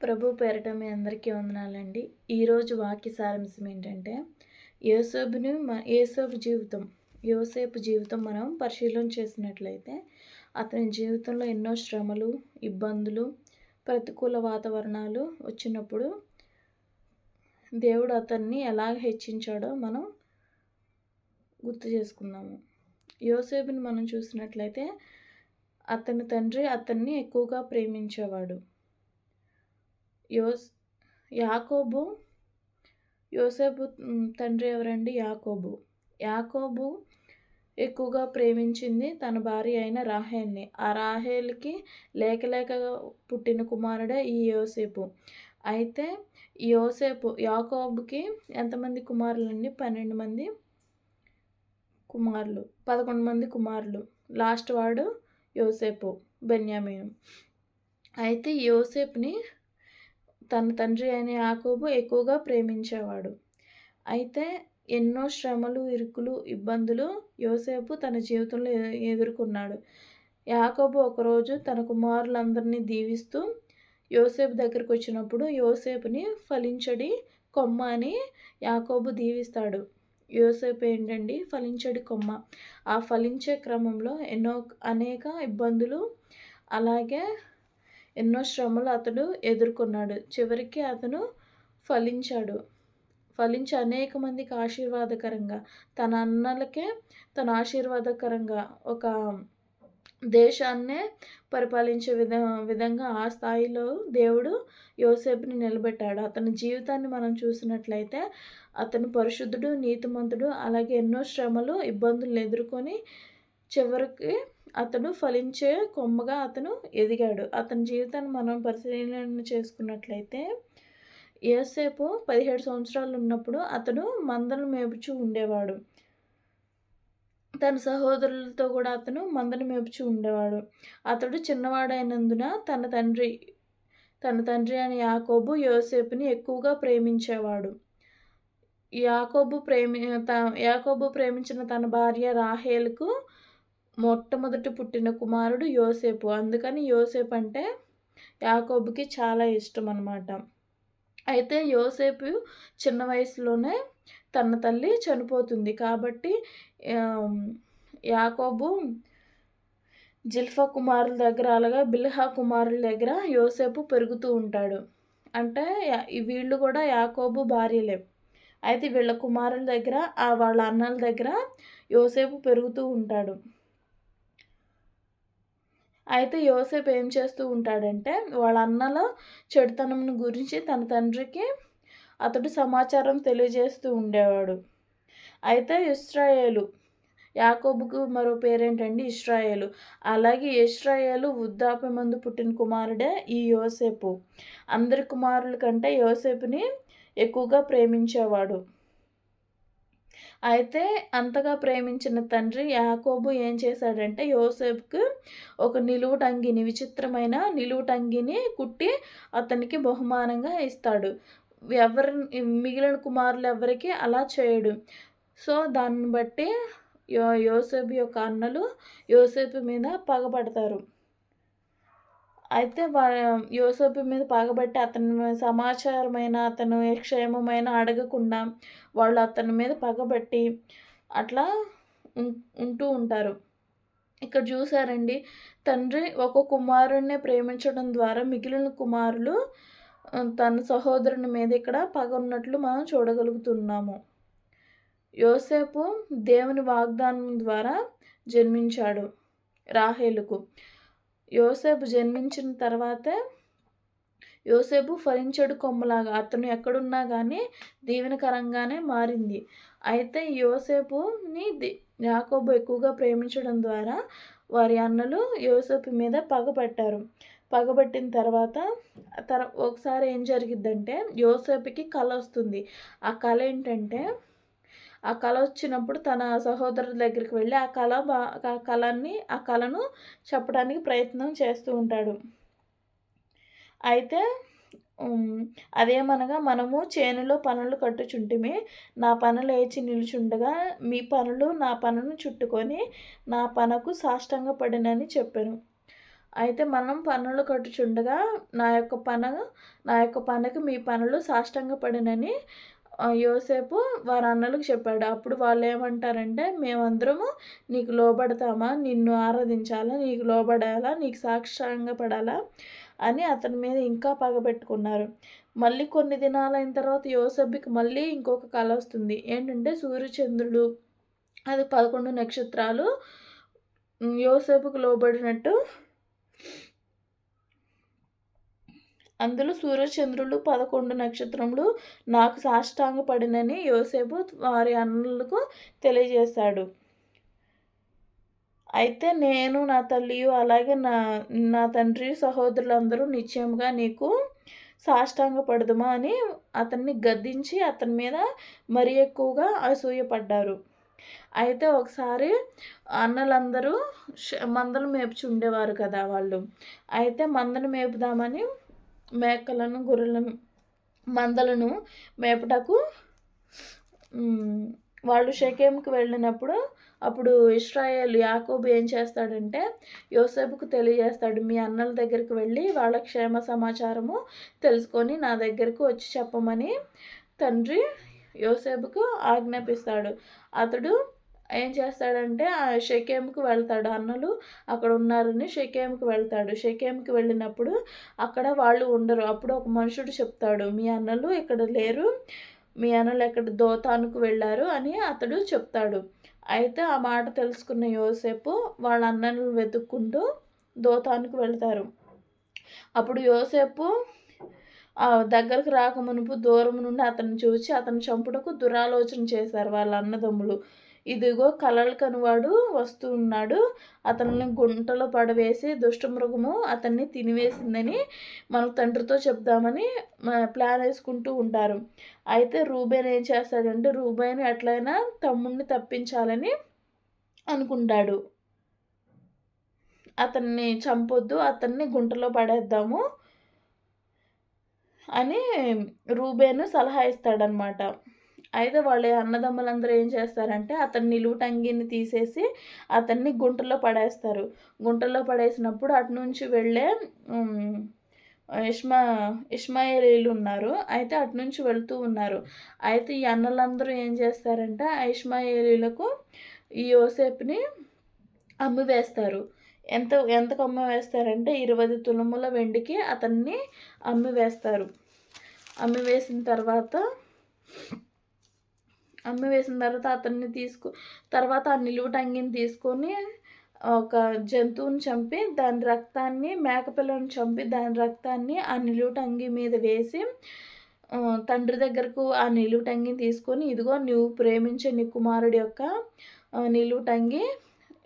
ప్రభు పేరట మీ అందరికీ వందనాలండి. ఈరోజు వాక్య సారాంశం ఏంటంటే యోసేపుని యోసేపు జీవితం యోసేపు జీవితం మనం పరిశీలన చేసినట్లయితే అతని జీవితంలో ఎన్నో శ్రమలు ఇబ్బందులు ప్రతికూల వాతావరణాలు వచ్చినప్పుడు దేవుడు అతన్ని ఎలా హెచ్చించాడో మనం గుర్తు చేసుకున్నాము యోసేపుని మనం చూసినట్లయితే అతని తండ్రి అతన్ని ఎక్కువగా ప్రేమించేవాడు. యోస్ యాకోబు యోసేపు తండ్రి ఎవరండి? యాకోబు. యాకోబు ఎక్కువగా ప్రేమించింది తన భార్య అయిన రాహేల్ని. ఆ రాహేల్కి లేక లేక పుట్టిన కుమారుడే ఈ యోసేపు. అయితే యోసేపు యాకోబుకి ఎంతమంది కుమారులండి? పన్నెండు మంది కుమారులు పదకొండు మంది కుమారులు. లాస్ట్ వాడు యోసేపు బెన్యామీను. అయితే యోసేపుని తన తండ్రి అయిన యాకోబు ఎక్కువగా ప్రేమించేవాడు. అయితే ఎన్నో శ్రమలు ఇరుకులు ఇబ్బందులు యోసేపు తన జీవితంలో ఎదుర్కొన్నాడు. యాకోబు ఒకరోజు తన కుమారులందరినీ దీవిస్తూ యోసేపు దగ్గరికి వచ్చినప్పుడు యోసేపుని ఫలించడి కొమ్మ అని యాకోబు దీవిస్తాడు. యోసేపు ఏంటండి? ఫలించడి కొమ్మ. ఆ ఫలించే క్రమంలో ఎన్నో అనేక ఇబ్బందులు అలాగే ఎన్నో శ్రమలు అతడు ఎదుర్కొన్నాడు. చివరికి అతను ఫలించాడు. ఫలించి అనేక మందికి ఆశీర్వాదకరంగా తన అన్నలకే తన ఆశీర్వాదకరంగా ఒక దేశాన్నే పరిపాలించే విధ విధంగా ఆ స్థాయిలో దేవుడు యోసేపుని నిలబెట్టాడు. అతని జీవితాన్ని మనం చూసినట్లయితే అతను పరిశుద్ధుడు నీతిమంతుడు అలాగే ఎన్నో శ్రమలు ఇబ్బందులు ఎదుర్కొని చివరికి అతడు ఫలించే కొమ్మగా అతను ఎదిగాడు. అతని జీవితాన్ని మనం పరిశీలన చేసుకున్నట్లయితే ఏసేపు పదిహేడు సంవత్సరాలు ఉన్నప్పుడు అతను మందను మేపుచూ ఉండేవాడు. తన సహోదరులతో కూడా అతను మందను మేపుచూ ఉండేవాడు. అతడు చిన్నవాడైనందున తన తండ్రి తన తండ్రి అని యాకోబు యోసేపుని ఎక్కువగా ప్రేమించేవాడు. యాకోబు ప్రేమి యాకోబు ప్రేమించిన తన భార్య రాహేల్కు మొట్టమొదటి పుట్టిన కుమారుడు యోసేపు. అందుకని యోసేపు అంటే యాకోబుకి చాలా ఇష్టం అనమాట అయితే యోసేపు చిన్న వయసులోనే తన తల్లి చనిపోతుంది కాబట్టి యాకోబు జిల్ఫా కుమారుల దగ్గర అలాగా బిల్హా కుమారుల దగ్గర యోసేపు పెరుగుతూ ఉంటాడు. అంటే వీళ్ళు కూడా యాకోబు భార్యలే. అయితే వీళ్ళ కుమారుల దగ్గర వాళ్ళ అన్నల దగ్గర యోసేపు పెరుగుతూ ఉంటాడు. అయితే యోసేపు ఏం చేస్తూ ఉంటాడంటే వాళ్ళ అన్నల చెడుతనం గురించి తన తండ్రికి అతడు సమాచారం తెలియజేస్తూ ఉండేవాడు. అయితే ఇస్రాయేలు యాకోబుకు మరో పేరేంటండి? ఇస్రాయేలు. అలాగే ఇస్రాయేలు వృద్ధాప్య మందు పుట్టిన కుమారుడే ఈ యోసేపు. అందరి కుమారుల కంటే యోసేపుని ఎక్కువగా ప్రేమించేవాడు. అయితే అంతగా ప్రేమించిన తండ్రి యాకోబు ఏం చేశాడంటే యోసేపుకి ఒక నిలువుటంగిని విచిత్రమైన నిలువుటంగిని కుట్టి అతనికి బహుమానంగా ఇస్తాడు. ఎవరి మిగిలిన కుమారులు ఎవరికి అలా చేయడు. సో దాన్ని బట్టి యో యోసేపు యొక్క అన్నలు యోసేపు మీద పగబడతారు. అయితే యోసేపు మీద పగబట్టి అతని సమాచారమైన అతను క్షేమమైన అడగకుండా వాళ్ళు అతని మీద పగబట్టి అట్లా ఉంటూ ఉంటారు. ఇక్కడ చూసారండి తండ్రి ఒక కుమారుణ్ణి ప్రేమించడం ద్వారా మిగిలిన కుమారులు తన సహోదరుని మీద ఇక్కడ పగ ఉన్నట్లు మనం చూడగలుగుతున్నాము. యోసేపు దేవుని వాగ్దానం ద్వారా జన్మించాడు రాహేలుకు. యోసేపు జన్మించిన తర్వాతే యోసేపు ఫలించడు కొమ్మలాగా అతను ఎక్కడున్నా కానీ దీవెనకరంగానే మారింది. అయితే యోసేపుని యాకోబు ఎక్కువగా ప్రేమించడం ద్వారా వారి అన్నలు యోసేపు మీద పగబట్టారు పగబట్టిన తర్వాత తర ఒకసారి ఏం జరిగిద్దంటే యోసేపుకి కళ వస్తుంది. ఆ కళ ఏంటంటే ఆ కళ వచ్చినప్పుడు తన సహోదరుల దగ్గరికి వెళ్ళి ఆ కళ బా ఆ కళని ఆ కళను చెప్పడానికి ప్రయత్నం చేస్తూ ఉంటాడు. అయితే అదేమనగా మనము చేనులో పనులు కట్టుచుంటిమి నా పనులు లేచి నిలుచుండగా మీ పనులు నా పనును చుట్టుకొని నా పనకు సాష్టంగా పడినని చెప్పాను. అయితే మనం పనులు కట్టుచుండగా నా యొక్క పన నా యొక్క పనకు మీ పనులు సాష్టంగా పడినని యోసేపు వారి అన్నలకు చెప్పాడు. అప్పుడు వాళ్ళు ఏమంటారంటే మేమందరము నీకు లోబడతామా? నిన్ను ఆరాధించాలా? నీకు లోబడాలా? నీకు సాక్షంగా పడాలా? అని అతని మీద ఇంకా పగబెట్టుకున్నారు. మళ్ళీ కొన్ని దినాలైన తర్వాత యోసబ్బికి మళ్ళీ ఇంకొక కళ వస్తుంది. ఏంటంటే సూర్యచంద్రుడు అది పదకొండు నక్షత్రాలు యోసేపుకు లోబడినట్టు అందులో సూర్యచంద్రులు పదకొండు నక్షత్రములు నాకు సాష్టాంగ పడినని యోసేపు వారి అన్నలకు తెలియజేశాడు. అయితే నేను నా తల్లియు అలాగే నా నా తండ్రి సహోదరులందరూ నిశ్చయంగా నీకు సాష్టాంగ పడదుమా అని అతన్ని గద్దించి అతని మీద మరీ ఎక్కువగా అసూయపడ్డారు. అయితే ఒకసారి అన్నలందరూ మందలు మేపుచుండేవారు కదా వాళ్ళు. అయితే మందను మేపుదామని మేకలను గొర్రెలను మందలను మేపటకు వాళ్ళు షకేంకి వెళ్ళినప్పుడు అప్పుడు ఇస్రాయేల్ యాకోబు ఏం చేస్తాడంటే యోసేపుకు తెలియజేస్తాడు మీ అన్నల దగ్గరికి వెళ్ళి వాళ్ళ క్షేమ సమాచారము తెలుసుకొని నా దగ్గరకు వచ్చి చెప్పమని తండ్రి యోసేపుకు ఆజ్ఞాపిస్తాడు. అతడు ఏం చేస్తాడంటే ఆ షకేమ్కి వెళ్తాడు అన్నలు. అక్కడ ఉన్నారని షకేమ్కి వెళ్తాడు. షకేమ్కి వెళ్ళినప్పుడు అక్కడ వాళ్ళు ఉండరు. అప్పుడు ఒక మనుషుడు చెప్తాడు మీ అన్నలు ఇక్కడ లేరు. మీ అన్నలు ఎక్కడ దోతానుకు వెళ్ళారు? అని అతడు చెప్తాడు. అయితే ఆ మాట తెలుసుకున్న యోసేపు వాళ్ళ అన్నలు వెతుక్కుంటూ దోతానికి వెళ్తారు. అప్పుడు యోసేపు దగ్గరకు రాకమునుపు దూరం నుండి అతను చూసి అతను చంపుటకు దురాలోచన చేశారు వాళ్ళ అన్నదమ్ములు. ఇదిగో కలలు కనువాడు వస్తూ ఉన్నాడు. అతన్ని గుంటలో పడవేసి దుష్టమృగము అతన్ని తినివేసిందని మన తండ్రితో చెప్దామని ప్లాన్ వేసుకుంటూ ఉంటారు. అయితే రూబేన్ ఏం చేస్తాడంటే రూబేన్ ఎట్లయినా తమ్ముడిని తప్పించాలని అనుకుంటాడు. అతన్ని చంపొద్దు అతన్ని గుంటలో పడేద్దాము అని రూబేను సలహా ఇస్తాడనమాట అయితే వాళ్ళ అన్నదమ్ములందరూ ఏం చేస్తారంటే అతని నిలువుటంగిని తీసేసి అతన్ని గుంటలో పడేస్తారు. గుంటలో పడేసినప్పుడు అటు నుంచి వెళ్ళే ఇష్మా ఇష్మాయిలీలు ఉన్నారు. అయితే అటు నుంచి వెళ్తూ ఉన్నారు. అయితే ఈ అన్నలందరూ ఏం చేస్తారంటే ఆ ఇష్మాయిలీలకు ఈ యోసేపుని అమ్మివేస్తారు ఎంత ఎంతకు అమ్మి వేస్తారంటే ఇరవై తులముల వెండికి అతన్ని అమ్మి వేస్తారు. అమ్మి వేసిన తర్వాత అమ్మి వేసిన తర్వాత అతన్ని తీసుకు తర్వాత ఆ నిలువుటంగిని తీసుకొని ఒక జంతువుని చంపి దాని రక్తాన్ని మేకపిల్లని చంపి దాని రక్తాన్ని ఆ నిలువుటంగి మీద వేసి తండ్రి దగ్గరకు ఆ నిలువుటంగిని తీసుకొని ఇదిగో నువ్వు ప్రేమించే నీ కుమారుడి యొక్క నిలువుటంగి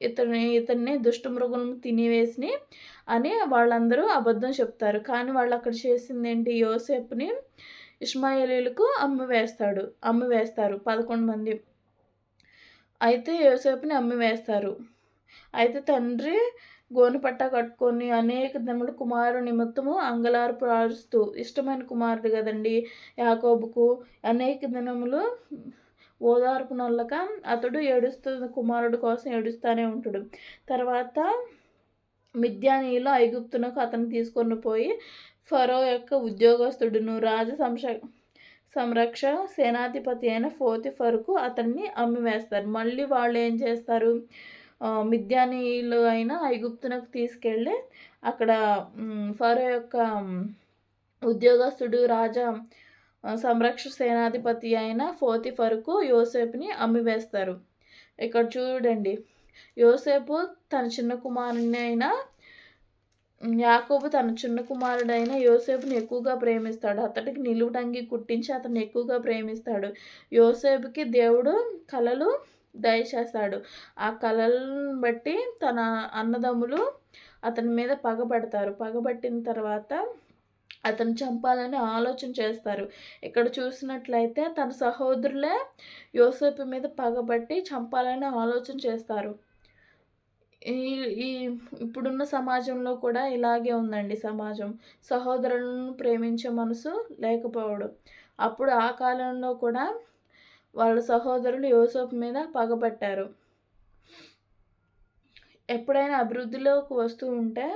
ఇతని ఇతన్ని దుష్టమృగులను తినివేసి అని వాళ్ళందరూ అబద్ధం చెప్తారు. కానీ వాళ్ళు అక్కడ చేసింది ఏంటి? యోసేపుని ఇష్మాయిలీలకు అమ్మి వేస్తాడు. అమ్మి వేస్తారు. పదకొండు మంది. అయితే యోసేపుని అమ్మి వేస్తారు. అయితే తండ్రి గోనుపట్ట కట్టుకొని అనేక దినములు కుమారు నిమిత్తము అంగలారు ప్రారుస్తూ ఇష్టమైన కుమారుడు కదండి యాకోబుకు అనేక దినములు ఓదార్పు నల్లక అతడు ఏడుస్తున్న కుమారుడు కోసం ఏడుస్తూనే ఉంటాడు. తర్వాత మిద్యానీయులు ఐగుప్తునకు అతను తీసుకొని పోయి ఫరో యొక్క ఉద్యోగస్తుడును రాజ సంశ సంరక్ష సేనాధిపతి అయిన ఫోతిఫర్కు అతన్ని అమ్మివేస్తారు. మళ్ళీ వాళ్ళు ఏం చేస్తారు? మిద్యానీయులు అయిన ఐగుప్తునకు తీసుకెళ్ళి అక్కడ ఫరో యొక్క ఉద్యోగస్తుడు రాజా సంరక్ష సేనాధిపతి అయిన ఫోతిఫర్కు యోసేపుని అమ్మివేస్తారు. ఇక్కడ చూడండి. యోసేపు తన చిన్న కుమారుని అయిన యాకోబు తన చిన్న కుమారుడైన యోసేపుని ఎక్కువగా ప్రేమిస్తాడు. అతడికి నిలువుటంగి కుట్టించి అతను ఎక్కువగా ప్రేమిస్తాడు. యోసేపుకి దేవుడు కళలు దయచేస్తాడు. ఆ కళలను బట్టి తన అన్నదమ్ములు అతని మీద పగబడతారు పగబట్టిన తర్వాత అతను చంపాలని ఆలోచన చేస్తారు. ఇక్కడ చూసినట్లయితే తన సహోదరులే యోసేపు మీద పగబట్టి చంపాలని ఆలోచన చేస్తారు. ఈ ఈ ఇప్పుడున్న సమాజంలో కూడా ఇలాగే ఉందండి సమాజం. సహోదరులను ప్రేమించే మనసు లేకపోవడం. అప్పుడు ఆ కాలంలో కూడా వాళ్ళ సహోదరులు యోసఫ్ మీద పగబట్టారు ఎప్పుడైనా అభివృద్ధిలోకి వస్తూ ఉంటే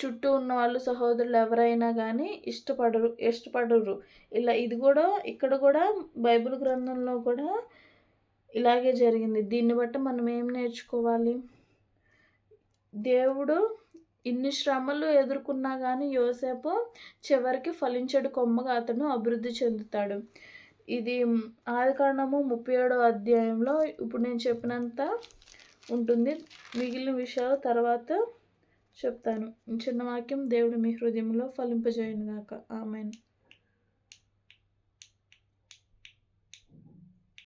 చుట్టూ ఉన్న వాళ్ళు సహోదరులు ఎవరైనా కానీ ఇష్టపడరు ఇష్టపడరు. ఇలా ఇది కూడా ఇక్కడ కూడా బైబిల్ గ్రంథంలో కూడా ఇలాగే జరిగింది. దీన్ని బట్టి మనం ఏం నేర్చుకోవాలి? దేవుడు ఇన్ని శ్రమలు ఎదుర్కొన్నా కానీ యోసేపు చివరికి ఫలించడు కొమ్మగా అతను అభివృద్ధి చెందుతాడు. ఇది ఆదికాండము ముప్పై ఏడో అధ్యాయంలో ఇప్పుడు నేను చెప్పినంత ఉంటుంది. మిగిలిన విషయాలు తర్వాత చెప్తాను. చిన్న వాక్యం దేవుడు మీ హృదయంలో ఫలింపజేయను గాక ఆమెను.